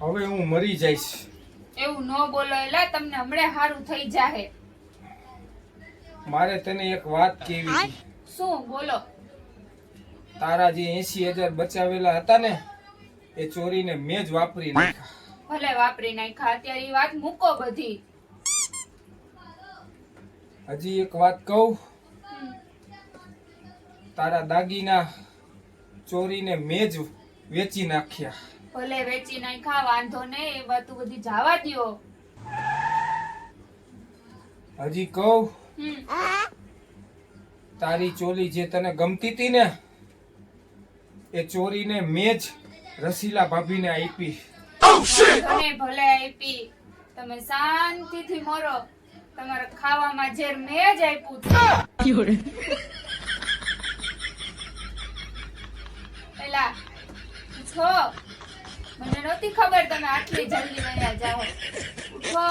હવે હું મરી જઈશ. એવું ન બોલો એટલે તમને હમણે સારું થઈ જાહે. મારે તને એક વાત કેવી શું બોલો. તારા જે એસી હજાર બચાવેલા હતા ને એ ચોરીને મેં જ વાપરી નાખ્યા. ભલે વાપરી નાખ્યા અત્યારે એ વાત મૂકો બધી. હજી એક વાત કહું? તારા દાગીના ચોરીને મેં જ વેચી નાખ્યા. ભલે વેચી નાખા વાંધો નહીં એ વાતું બધી જવા દો હજી કહું? તારી ચોલી જે તને ગમતી હતી ને એ ચોરીને મેં જ રસીલા ભાભીને આપી. વાંધો ભલે આપી. તમે શાંતિથી મરો. તમારે ખાવામાં ઝેર મેં જ આપ્યું છે. પેલા ઉઠો મને નહોતી ખબર તમે આટલી જલ્દી વયા જાઓ. ઉઠો.